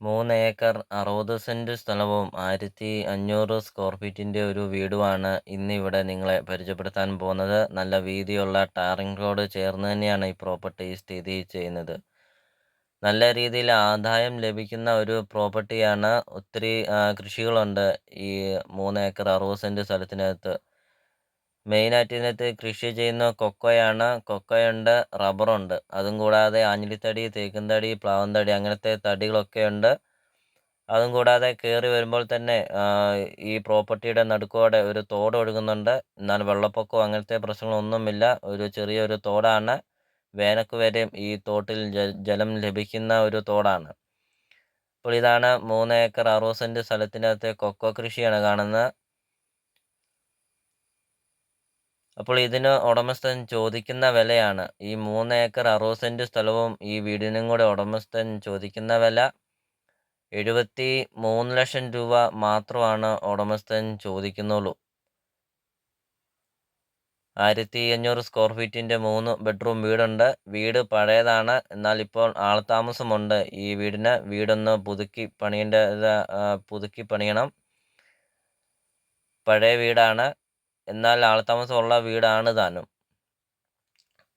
മൂന്ന് ഏക്കർ അറുപത് സെന്റ് സ്ഥലവും ആയിരത്തി അഞ്ഞൂറ് സ്ക്വയർ ഫീറ്റിന്റെ ഒരു വീടുമാണ് ഇന്നിവിടെ നിങ്ങളെ പരിചയപ്പെടുത്താൻ പോകുന്നത്. നല്ല വീതിയുള്ള ടാറിംഗ് റോഡ് ചേർന്ന് തന്നെയാണ് ഈ പ്രോപ്പർട്ടി സ്ഥിതി ചെയ്യുന്നത്. നല്ല രീതിയിൽ ആദായം ലഭിക്കുന്ന ഒരു പ്രോപ്പർട്ടിയാണ് ഒത്തിരി കൃഷികളുണ്ട്. ഈ മൂന്ന് ഏക്കർ അറുപത് സെന്റ് സ്ഥലത്തിനകത്ത് മെയിനായിട്ട് ഇതിനകത്ത് കൃഷി ചെയ്യുന്ന കൊക്കോയാണ് കൊക്കോയുണ്ട് റബ്ബറുണ്ട്. അതും കൂടാതെ ആഞ്ഞിലിത്തടി തേക്കും തടി പ്ലാവൻ തടി അങ്ങനത്തെ തടികളൊക്കെ ഉണ്ട് അതും കൂടാതെ കയറി വരുമ്പോൾ തന്നെ ഈ പ്രോപ്പർട്ടിയുടെ നടുക്കോടെ ഒരു തോട് ഒഴുകുന്നുണ്ട്. എന്നാൽ വെള്ളപ്പൊക്കമോ അങ്ങനത്തെ പ്രശ്നങ്ങളൊന്നുമില്ല. ഒരു ചെറിയൊരു തോടാണ്. വേനക്ക് വരെയും ഈ തോട്ടിൽ ജലം ലഭിക്കുന്ന ഒരു തോടാണ്. അപ്പോൾ ഇതാണ് മൂന്ന് ഏക്കർ അറുപത് സെന്റ് സ്ഥലത്തിനകത്ത് കൊക്കോ കൃഷിയാണ് കാണുന്നത്. അപ്പോൾ ഇതിന് ഉടമസ്ഥൻ ചോദിക്കുന്ന വിലയാണ്. ഈ മൂന്ന് ഏക്കർ അറുപത് സെന്റ് സ്ഥലവും ഈ വീടിനും കൂടെ ഉടമസ്ഥൻ ചോദിക്കുന്ന വില എഴുപത്തി മൂന്ന് ലക്ഷം രൂപ മാത്രമാണ് ഉടമസ്ഥൻ ചോദിക്കുന്നുള്ളൂ. ആയിരത്തി അഞ്ഞൂറ് സ്ക്വയർ ഫീറ്റിന്റെ മൂന്ന് ബെഡ്റൂം വീടുണ്ട്. വീട് പഴയതാണ്. എന്നാൽ ഇപ്പോൾ ആൾതാമസമുണ്ട്. ഈ വീടിന് വീടൊന്ന് പുതുക്കി പണിയേണ്ട പുതുക്കി പണിയണം. പഴയ വീടാണ്. എന്നാൽ ആൾതാമസമുള്ള വീടാണ് താനും.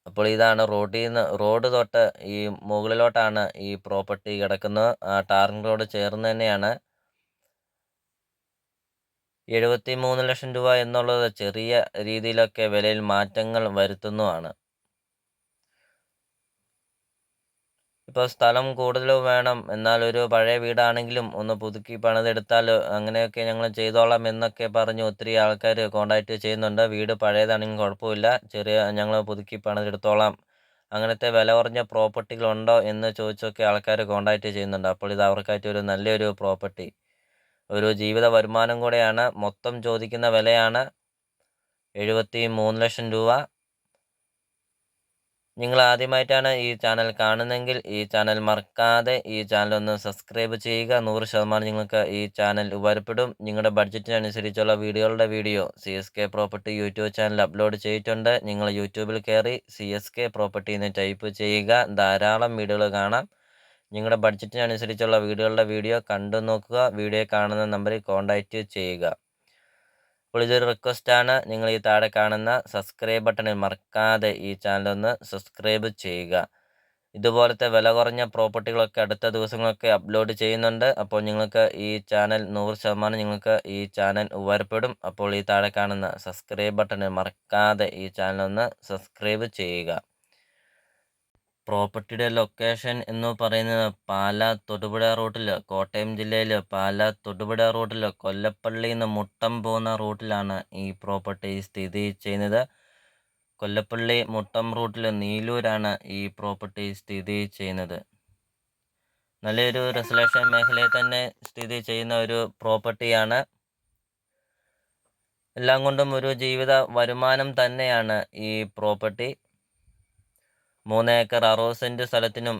അപ്പോൾ ഇതാണ് റോഡിൽ നിന്ന് റോഡ് തൊട്ട് ഈ മുകളിലോട്ടാണ് ഈ പ്രോപ്പർട്ടി കിടക്കുന്നത്. ആ ടാറിംഗ് റോഡ് ചേർന്ന് തന്നെയാണ് എഴുപത്തി മൂന്ന് ലക്ഷം രൂപ എന്നുള്ളത് ചെറിയ രീതിയിലൊക്കെ വിലയിൽ മാറ്റങ്ങൾ വരുത്തുന്നതാണ്. ഇപ്പോൾ സ്ഥലം കൂടുതൽ വേണം. എന്നാൽ ഒരു പഴയ വീടാണെങ്കിലും ഒന്ന് പുതുക്കി പണിതെടുത്താൽ അങ്ങനെയൊക്കെ ഞങ്ങൾ ചെയ്തോളാം എന്നൊക്കെ പറഞ്ഞ് ഒത്തിരി ആൾക്കാർ കോണ്ടാക്റ്റ് ചെയ്യുന്നുണ്ട്. വീട് പഴയതാണെങ്കിൽ കുഴപ്പമില്ല. ചെറിയ ഞങ്ങൾ പുതുക്കി പണിതെടുത്തോളാം. അങ്ങനത്തെ വില കുറഞ്ഞ പ്രോപ്പർട്ടികളുണ്ടോ എന്ന് ചോദിച്ചൊക്കെ ആൾക്കാർ കോണ്ടാക്റ്റ് ചെയ്യുന്നുണ്ട്. അപ്പോൾ ഇത് അവർക്കായിട്ട് ഒരു നല്ലൊരു പ്രോപ്പർട്ടി. ഒരു ജീവിത വരുമാനം കൂടെയാണ്. മൊത്തം ചോദിക്കുന്ന വിലയാണ് എഴുപത്തി മൂന്ന് ലക്ഷം രൂപ. നിങ്ങൾ ആദ്യമായിട്ടാണ് ഈ ചാനൽ കാണുന്നതെങ്കിൽ ഈ ചാനൽ മറക്കാതെ ഈ ചാനൽ ഒന്ന് സബ്സ്ക്രൈബ് ചെയ്യുക. നൂറ് ശതമാനം നിങ്ങൾക്ക് ഈ ചാനൽ ഉപകാരപ്പെടും. നിങ്ങളുടെ ബഡ്ജറ്റിനനുസരിച്ചുള്ള വീഡിയോകളുടെ video C S K property YouTube channel upload ചെയ്തിട്ടുണ്ട്. നിങ്ങൾ യൂട്യൂബിൽ കയറി സി എസ് കെ പ്രോപ്പർട്ടി എന്ന് ടൈപ്പ് ചെയ്യുക. ധാരാളം വീഡിയോകൾ കാണാം. നിങ്ങളുടെ ബഡ്ജറ്റിനനുസരിച്ചുള്ള വീഡിയോകളുടെ വീഡിയോ കണ്ടു നോക്കുക. വീഡിയോ കാണുന്ന നമ്പറിൽ കോൺടാക്റ്റ് ചെയ്യുക. അപ്പോൾ ഇതൊരു റിക്വസ്റ്റാണ്. നിങ്ങൾ ഈ താഴെ കാണുന്ന സബ്സ്ക്രൈബ് ബട്ടണിൽ മറക്കാതെ ഈ ചാനൽ ഒന്ന് സബ്സ്ക്രൈബ് ചെയ്യുക. ഇതുപോലത്തെ വില കുറഞ്ഞ പ്രോപ്പർട്ടികളൊക്കെ അടുത്ത ദിവസങ്ങളൊക്കെ അപ്ലോഡ് ചെയ്യുന്നുണ്ട്. അപ്പോൾ നിങ്ങൾക്ക് ഈ ചാനൽ നൂറ് ശതമാനം നിങ്ങൾക്ക് ഈ ചാനൽ ഉപകാരപ്പെടും. അപ്പോൾ ഈ താഴെ കാണുന്ന സബ്സ്ക്രൈബ് ബട്ടണിൽ മറക്കാതെ ഈ ചാനൽ ഒന്ന് സബ്സ്ക്രൈബ് ചെയ്യുക. പ്രോപ്പർട്ടിയുടെ ലൊക്കേഷൻ എന്ന് പറയുന്നത് പാല തൊടുപുഴ റൂട്ടിൽ കോട്ടയം ജില്ലയിൽ പാല തൊടുപുഴ റൂട്ടിൽ കൊല്ലപ്പള്ളിയിൽ നിന്ന് മുട്ടം പോകുന്ന റൂട്ടിലാണ് ഈ പ്രോപ്പർട്ടി സ്ഥിതി ചെയ്യുന്നത്. കൊല്ലപ്പള്ളി മുട്ടം റൂട്ടിൽ നീലൂരാണ് ഈ പ്രോപ്പർട്ടി സ്ഥിതി ചെയ്യുന്നത്. നല്ലൊരു റെസിഡൻഷ്യൽ മേഖലയിൽ തന്നെ സ്ഥിതി ചെയ്യുന്ന ഒരു പ്രോപ്പർട്ടിയാണ്. എല്ലാം കൊണ്ടും ഒരു ജീവിത വരുമാനം തന്നെയാണ് ഈ പ്രോപ്പർട്ടി. മൂന്ന് ഏക്കർ അറുപത് സെന്റ് സ്ഥലത്തിനും